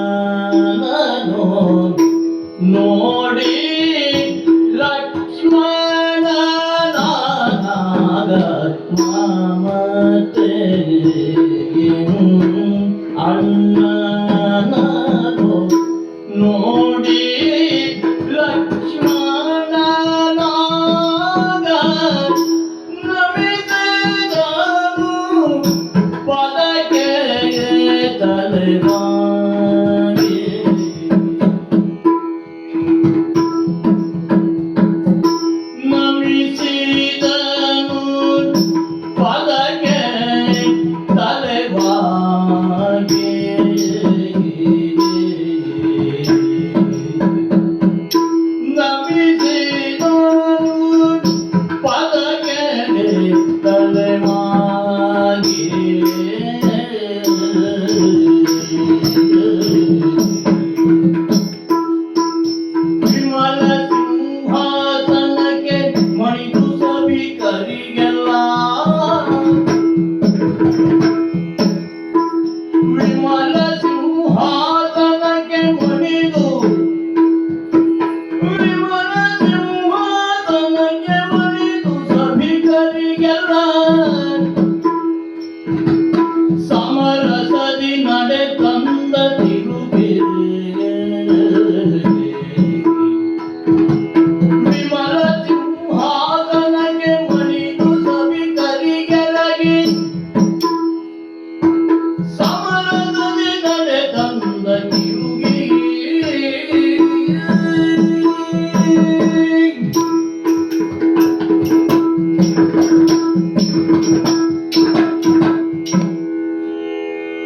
അന്നോ നോടി ലക്ഷ്മണനാഗാത്മാമത്തെ അന്നോ നോടി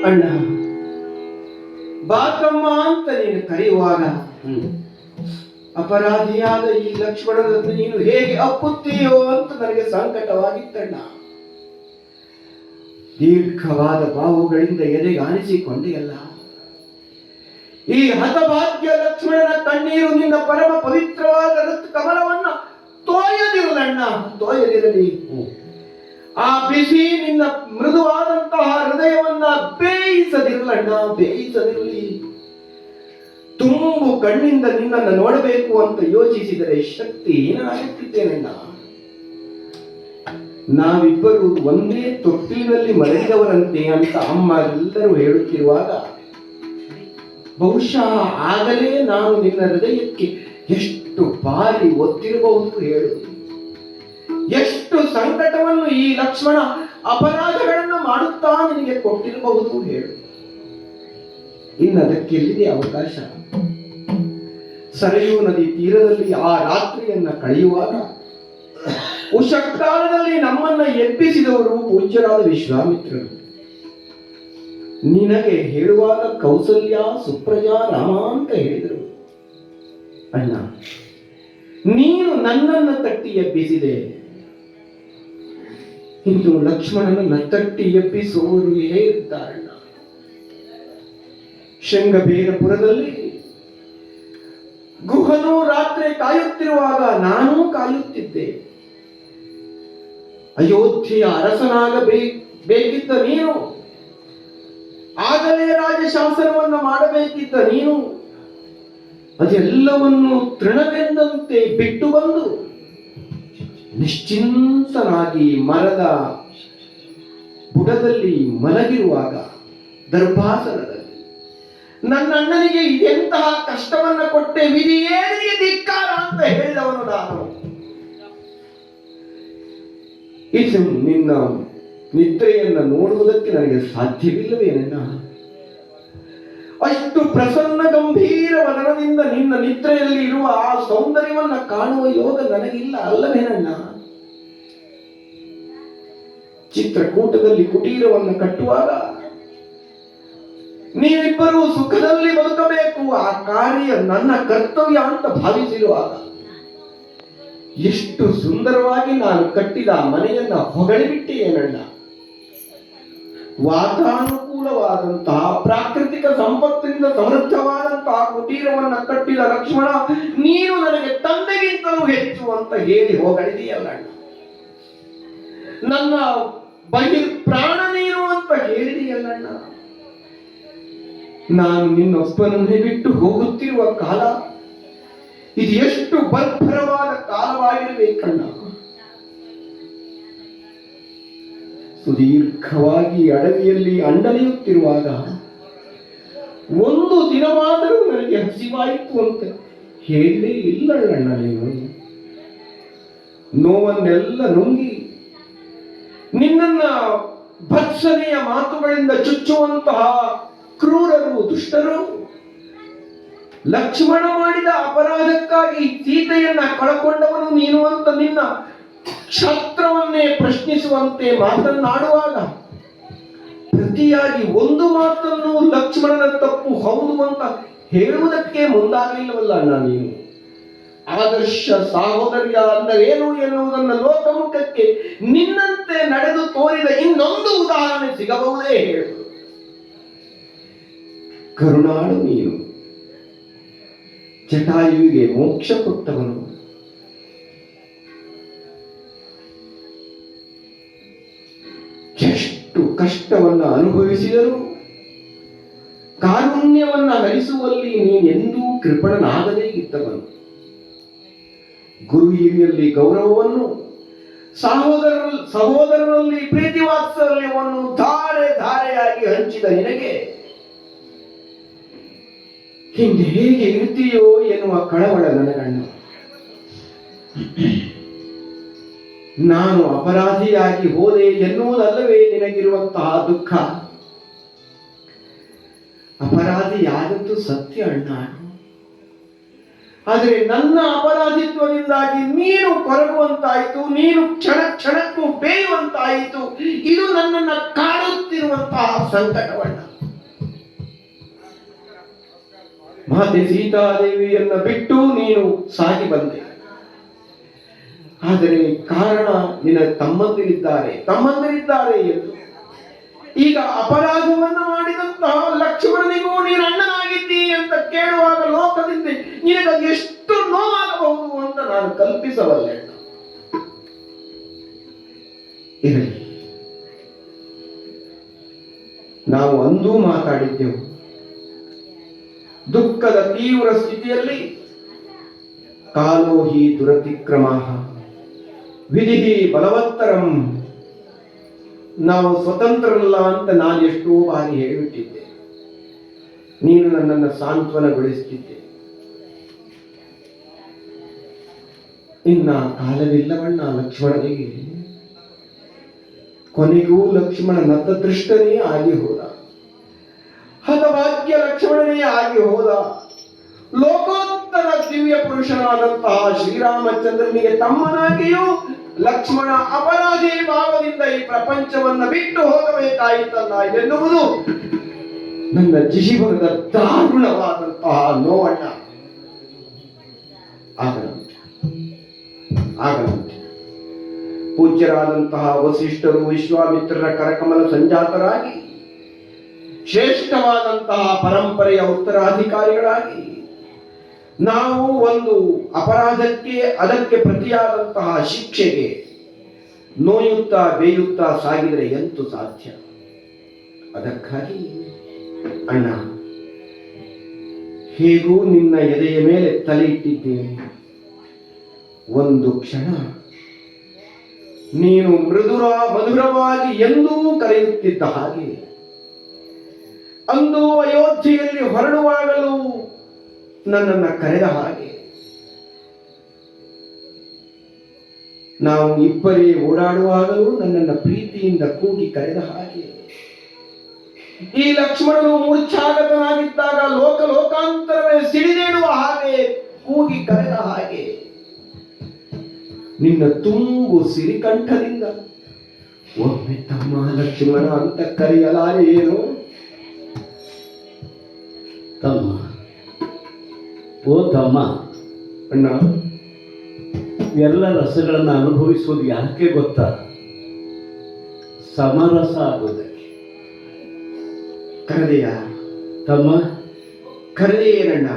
ಅಣ್ಣ ಬಾತಮ್ಮ ಅಂತ ನೀನು ಕರೆಯುವಾಗ ಅಪರಾಧಿಯಾದ ಈ ಲಕ್ಷ್ಮಣನನ್ನು ನೀನು ಹೇಗೆ ಅಪ್ಪುತ್ತೀಯೋ ಅಂತ ನನಗೆ ಸಂಕಟವಾಗಿತ್ತಣ್ಣ. ದೀರ್ಘವಾದ ಬಾವುಗಳಿಂದ ಎದೆಗೆ ಆನಿಸಿಕೊಂಡೆಯಲ್ಲ ಈ ಹತಭಾಗ್ಯ ಲಕ್ಷ್ಮಣನ ಕಣ್ಣೀರು ನಿನ್ನ ಪರಮ ಪವಿತ್ರವಾದ ಕಮಲವನ್ನ ತೋಯದಿರಲಣ್ಣ ತೋಯದಿರಲಿ. ಆ ಬಿಸಿ ನಿನ್ನ ಮೃದುವಾದಂತಹ ಹೃದಯವನ್ನ ಬೇಯಿಸದಿರಲಣ್ಣ, ಬೇಯಿಸದಿರಲಿ. ತುಂಬು ಕಣ್ಣಿಂದ ನಿನ್ನನ್ನು ನೋಡಬೇಕು ಅಂತ ಯೋಚಿಸಿದರೆ ಶಕ್ತಿ ಏನಾಗುತ್ತಿದ್ದೇನಣ್ಣ ನಾವಿಬ್ಬರು ಒಂದೇ ತೊಟ್ಟಿನಲ್ಲಿ ಮಲಗಿದವರಂತೆ ಅಂತ ಅಮ್ಮ ಎಲ್ಲರೂ ಹೇಳುತ್ತಿರುವಾಗ, ಬಹುಶಃ ಆಗಲೇ ನಾನು ನಿನ್ನ ಹೃದಯಕ್ಕೆ ಎಷ್ಟು ಬಾರಿ ಒತ್ತಿರಬಹುದು ಹೇಳು. ಎಷ್ಟು ಸಂಕಟವನ್ನು ಈ ಲಕ್ಷ್ಮಣ ಅಪರಾಧಗಳನ್ನು ಮಾಡುತ್ತಾ ನಿನಗೆ ಕೊಟ್ಟಿರಬಹುದು ಹೇಳು. ಇನ್ನು ಅದಕ್ಕೆ ಎಲ್ಲಿದೆ ಅವಕಾಶ? ಸರಯೂ ನದಿ ತೀರದಲ್ಲಿ ಆ ರಾತ್ರಿಯನ್ನ ಕಳೆಯುವಾಗ ಉಷಕಾಲದಲ್ಲಿ ನಮ್ಮನ್ನ ಎಬ್ಬಿಸಿದವರು ಪೂಜ್ಯರಾದ ವಿಶ್ವಾಮಿತ್ರರು. ನಿನಗೆ ಹೇಳುವಾಗ ಕೌಸಲ್ಯ, ಸುಪ್ರಜಾ, ರಾಮ ಅಂತ ಹೇಳಿದರು. ಅಣ್ಣ, ನೀನು ನನ್ನನ್ನು ತಟ್ಟಿ ಎಬ್ಬಿಸಿದೆ. ಇಂದು ಲಕ್ಷ್ಮಣನನ್ನ ತಟ್ಟಿ ಎಬ್ಬಿಸುವವರು ಹೇಗಿದ್ದಾರಣ್ಣ ಶೃಂಗಬೇರಪುರದಲ್ಲಿ ಗುಹನು ರಾತ್ರಿ ಕಾಯುತ್ತಿರುವಾಗ ನಾನೂ ಕಾಯುತ್ತಿದ್ದೆ. ಅಯೋಧ್ಯೆಯ ಬೇಕಿದ್ದ ನೀನು, ಆಗಲೇ ರಾಜಶಾಸನವನ್ನು ಮಾಡಬೇಕಿದ್ದ ನೀನು, ಅದೆಲ್ಲವನ್ನು ತೃಣವೆಂದಂತೆ ಬಿಟ್ಟು ಬಂದು ನಿಶ್ಚಿಂತನಾಗಿ ಮರದ ಬುಡದಲ್ಲಿ ಮಲಗಿರುವಾಗ ದರ್ಭಾಸನದಲ್ಲಿ, ನನ್ನ ಅಣ್ಣನಿಗೆ ಎಂತಹ ಕಷ್ಟವನ್ನ ಕೊಟ್ಟೆ ವಿಧಿ ಏನಿಗೆ ಧಿಕ್ಕಾರ ಅಂತ ಹೇಳಿದವನು ನಾನು. ಇದು ನಿನ್ನ ನಿದ್ರೆಯನ್ನು ನೋಡುವುದಕ್ಕೆ ನನಗೆ ಸಾಧ್ಯವಿಲ್ಲವೇನ ಅಷ್ಟು ಪ್ರಸನ್ನ ಗಂಭೀರ ವದನದಿಂದ ನಿನ್ನ ನಿದ್ರೆಯಲ್ಲಿ ಇರುವ ಆ ಸೌಂದರ್ಯವನ್ನ ಕಾಣುವ ಯೋಗ ನನಗಿಲ್ಲ ಅಲ್ಲವೇನಣ್ಣ ಚಿತ್ರಕೂಟದಲ್ಲಿ ಕುಟೀರವನ್ನು ಕಟ್ಟುವಾಗ ನೀವಿಬ್ಬರೂ ಸುಖದಲ್ಲಿ ಬದುಕಬೇಕು, ಆ ಕಾರ್ಯ ನನ್ನ ಕರ್ತವ್ಯ ಅಂತ ಭಾವಿಸಿರುವಾಗ ಎಷ್ಟು ಸುಂದರವಾಗಿ ನಾನು ಕಟ್ಟಿದ ಮನೆಯನ್ನ ಹೊಗಳಿಬಿಟ್ಟೆ ಏನಣ್ಣ ವಾತಾನುಕೂಲವಾದಂತಹ ಪ್ರಾಕೃತಿಕ ಸಂಪತ್ತಿನಿಂದ ಸಮೃದ್ಧವಾದಂತಹ ಕುಟೀರವನ್ನ ಕಟ್ಟಿದ ಲಕ್ಷ್ಮಣ, ನೀನು ನನಗೆ ತಂದೆಗಿಂತಲೂ ಹೆಚ್ಚು ಅಂತ ಹೇಳಿ ಹೋಗಳಿದೆಯಲ್ಲ. ನನ್ನ ಬಹಿರ್ ಪ್ರಾಣ ನೀನು ಅಂತ ಹೇಳಿದೆಯಲ್ಲಣ್ಣ ನಾನು ನಿನ್ನೊಬ್ಬನನ್ನೇ ಬಿಟ್ಟು ಹೋಗುತ್ತಿರುವ ಕಾಲ, ಇದು ಎಷ್ಟು ಬರ್ಭರವಾದ ಕಾಲವಾಗಿರಬೇಕಣ್ಣ ಸುದೀರ್ಘವಾಗಿ ಅಡವಿಯಲ್ಲಿ ಅಂಡಲಿಯುತ್ತಿರುವಾಗ ಒಂದು ದಿನವಾದರೂ ನನಗೆ ಹಸಿವಾಯಿತು ಅಂತ. ಹೇಳಲೇ ಇಲ್ಲಣ್ಣ ನೀನು ನೋವನ್ನೆಲ್ಲ ನುಂಗಿ ನಿನ್ನನ್ನ ಭತ್ಸನೆಯ ಮಾತುಗಳಿಂದ ಚುಚ್ಚುವಂತಹ ಕ್ರೂರರು, ದುಷ್ಟರು, ಲಕ್ಷ್ಮಣ ಮಾಡಿದ ಅಪರಾಧಕ್ಕಾಗಿ ಸೀತೆಯನ್ನ ಕಳಕೊಂಡವನು ನೀನು ಅಂತ ನಿನ್ನ ಕ್ಷತ್ರವನ್ನೇ ಪ್ರಶ್ನಿಸುವಂತೆ ಮಾತನ್ನಾಡುವಾಗ ಪ್ರತಿಯಾಗಿ ಒಂದು ಮಾತನ್ನು ಲಕ್ಷ್ಮಣನ ತಪ್ಪು ಹೌದು ಅಂತ ಹೇಳುವುದಕ್ಕೆ ಮುಂದಾಗಲಿಲ್ಲವಲ್ಲ ಅಣ್ಣ ನೀನು ಆದರ್ಶ ಸಾಹೋದರ್ಯ ಅಂದರೇನು ಎನ್ನುವುದನ್ನು ಲೋಕಮುಖಕ್ಕೆ ನಿನ್ನಂತೆ ನಡೆದು ತೋರಿದ ಇನ್ನೊಂದು ಉದಾಹರಣೆ ಸಿಗಬಹುದೇ ಹೇಳು. ಕರುಣಾಳು ನೀನು. ಜಟಾಯುವಿಗೆ ಮೋಕ್ಷ ಕೊಟ್ಟವನು ಕಷ್ಟವನ್ನ ಅನುಭವಿಸಿದರೂ ಕಾರುಣ್ಯವನ್ನು ಹರಿಸುವಲ್ಲಿ ನೀನೆಂದೂ ಕೃಪಣನಾಗದೇ ಇದ್ದವನು. ಗುರು ಹಿರಿಯಲ್ಲಿ ಗೌರವವನ್ನು, ಸಹೋದರ, ಸಹೋದರರಲ್ಲಿ ಪ್ರೀತಿ ವಾತ್ಸಲ್ಯವನ್ನು ಧಾರೆ ಧಾರೆಯಾಗಿ ಹಂಚಿದ ನಿನಗೆ ಹಿಂದೆ ಹೇಗೆ ಇರ್ತೀಯೋ ಎನ್ನುವ ಕಳವಳ ನನಗಣ್ಣ ನಾನು ಅಪರಾಧಿಯಾಗಿ ಹೋದೆ ಎನ್ನುವುದಲ್ಲವೇ ನಿನಗಿರುವಂತಹ ದುಃಖ? ಅಪರಾಧಿ ಅಪರಾಧಿಯಾದದ್ದು ಸತ್ಯ ಅಣ್ಣ. ಆದರೆ ನನ್ನ ಅಪರಾಧಿತ್ವದಿಂದಾಗಿ ನೀನು ಕೊರಗುವಂತಾಯಿತು, ನೀನು ಕ್ಷಣ ಕ್ಷಣಕ್ಕೂ ಬೇಯುವಂತಾಯಿತು. ಇದು ನನ್ನನ್ನ ಕಾಡುತ್ತಿರುವಂತಹ ಸಂಕಟವಣ್ಣ. ಮಾತೆ ಸೀತಾದೇವಿಯನ್ನ ಬಿಟ್ಟು ನೀನು ಸಾಗಿ ಬಂದೆ. ಆದರೆ ಕಾರಣ ನಿನ್ನ ತಮ್ಮಂದಿರಿದ್ದಾರೆ. ತಮ್ಮಂದಿರಿದ್ದಾರೆ ಎಂದು. ಈಗ ಅಪರಾಧವನ್ನು ಮಾಡಿದಂತಹ ಲಕ್ಷ್ಮಣನಿಗೂ ನೀನು ಅಣ್ಣನಾಗಿದ್ದಿ ಅಂತ ಕೇಳುವಾಗ ಲೋಕದಿಂದ ನಿನಗೆ ಎಷ್ಟು ನೋವಾಗಬಹುದು ಅಂತ ನಾನು ಕಲ್ಪಿಸಬಲ್ಲೆ. ಇರಲಿ. ನಾವು ಅಂದೂ ಮಾತಾಡಿದ್ದೆವು. ದುಃಖದ ತೀವ್ರ ಸ್ಥಿತಿಯಲ್ಲಿ ಕಾಲೋಹಿ ದುರತಿಕ್ರಮ ವಿಧಿ ಬಲವತ್ತರಂ. ನಾವು ಸ್ವತಂತ್ರರಲ್ಲ ಅಂತ ನಾನು ಎಷ್ಟೋ ಬಾರಿ ಹೇಳಿಬಿಟ್ಟಿದ್ದೆ. ನೀನು ನನ್ನನ್ನು ಸಾಂತ್ವನಗೊಳಿಸುತ್ತಿದ್ದೆ ಇನ್ನ ಕಾಲವಿಲ್ಲವಣ್ಣ ಲಕ್ಷ್ಮಣನಿಗೆ. ಕೊನೆಗೂ ಲಕ್ಷ್ಮಣ ನತದೃಷ್ಟನೇ ಆಗಿ ಹೋದ. ಹತಭಾಗ್ಯ ಲಕ್ಷ್ಮಣನೇ ಆಗಿ ಹೋದ. ಲೋಕೋತ್ತರ ದಿವ್ಯ ಪುರುಷನಾದಂತಹ ಶ್ರೀರಾಮಚಂದ್ರನಿಗೆ ತಮ್ಮನಾಗಿಯೂ ಲಕ್ಷ್ಮಣ ಅಪರಾಧಿ ಭಾವದಿಂದ ಈ ಪ್ರಪಂಚವನ್ನ ಬಿಟ್ಟು ಹೋಗಬೇಕಾಯಿತಲ್ಲ ಎನ್ನುವುದು ನನ್ನ ಜೀವನದ ದಾರುಣವಾದಂತಹ ನೋವಣ್ಣ. ಪೂಜ್ಯರಾದಂತಹ ವಸಿಷ್ಠರು ವಿಶ್ವಾಮಿತ್ರರ ಕರಕಮಲ ಸಂಜಾತರಾಗಿ ಶ್ರೇಷ್ಠವಾದಂತಹ ಪರಂಪರೆಯ ಉತ್ತರಾಧಿಕಾರಿಗಳಾಗಿ ನಾವು ಒಂದು ಅಪರಾಧಕ್ಕೆ, ಅದಕ್ಕೆ ಪ್ರತಿಯಾದಂತಹ ಶಿಕ್ಷೆಗೆ ನೋಯುತ್ತಾ ಬೇಯುತ್ತಾ ಸಾಗಿದರೆ ಎಂತೂ ಸಾಧ್ಯ? ಅದಕ್ಕಾಗಿ ಅಣ್ಣ, ಹೇಗೂ ನಿನ್ನ ಎದೆಯ ಮೇಲೆ ತಲೆ ಇಟ್ಟಿದ್ದೇನೆ. ಒಂದು ಕ್ಷಣ ನೀನು ಮೃದುರ ಮಧುರವಾಗಿ ಎಂದೂ ಕರೆಯುತ್ತಿದ್ದ ಹಾಗೆ ಅಂದು ಅಯೋಧ್ಯೆಯಲ್ಲಿ ಹೊರಡುವಾಗಲೂ ನನ್ನನ್ನು ಕರೆದ ಹಾಗೆ. ನಾವು ಇಬ್ಬರೇ ಓಡಾಡುವಾಗಲೂ ನನ್ನನ್ನು ಪ್ರೀತಿಯಿಂದ ಕೂಗಿ ಕರೆದ ಹಾಗೆ. ಈ ಲಕ್ಷ್ಮಣನು ಮೂರ್ಛಾಗತನಾಗಿದ್ದಾಗ ಲೋಕ ಲೋಕಾಂತರವೇ ಸಿಡಿದೇಳುವ ಹಾಗೆ ಕೂಗಿ ಕರೆದ ಹಾಗೆ. ನಿನ್ನ ತುಂಬು ಸಿರಿಕಂಠದಿಂದ ಒಮ್ಮೆ ತಮ್ಮ ಲಕ್ಷ್ಮಣ ಅಂತ ಕರೆಯಲಾರೆ ಏನು ತಮ್ಮ ಓ ತಮ್ಮ ಅಣ್ಣ ಎಲ್ಲ ರಸಗಳನ್ನು ಅನುಭವಿಸುವುದು ಯಾಕೆ ಗೊತ್ತಾ? ಸಮರಸ ಆಗೋದಕ್ಕೆ ಕರೆದೆಯ. ತಮ್ಮ. ಕರೆದೆ ಏನಣ್ಣ?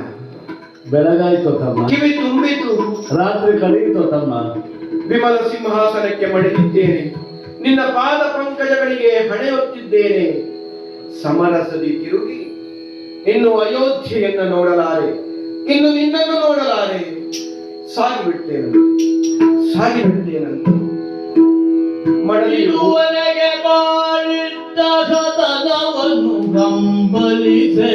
ಬೆಳಗಾಯ್ತು ತಮ್ಮ. ಕಿವಿ ತುಂಬಿತು. ರಾತ್ರಿ ಕಳೆಯಿತು ತಮ್ಮ. ವಿಮಲ ಸಿಂಹಾಸನಕ್ಕೆ ಮಡಿದಿದ್ದೇನೆ ನಿನ್ನ ಪಾದ ಪಂಕಜಗಳಿಗೆ ಹಣೆಯೊತ್ತಿದ್ದೇನೆ. ಸಮರಸದಿ ತಿರುಗಿ ಇನ್ನು ಅಯೋಧ್ಯೆಯನ್ನು ನೋಡಲಾರೆ. ಇನ್ನು ನಿನ್ನನ್ನು ನೋಡಲಾರೆ. ಸಾಗಿ ಬಿಡ್ತೇನೆ ಸಾಗಿ ಇದುವರೆಗೆ ಮಡಲಿರುವನೆಗೆ ಕಥನವನ್ನು ಸತನವನ್ನು ಇದುವರೆಗೆ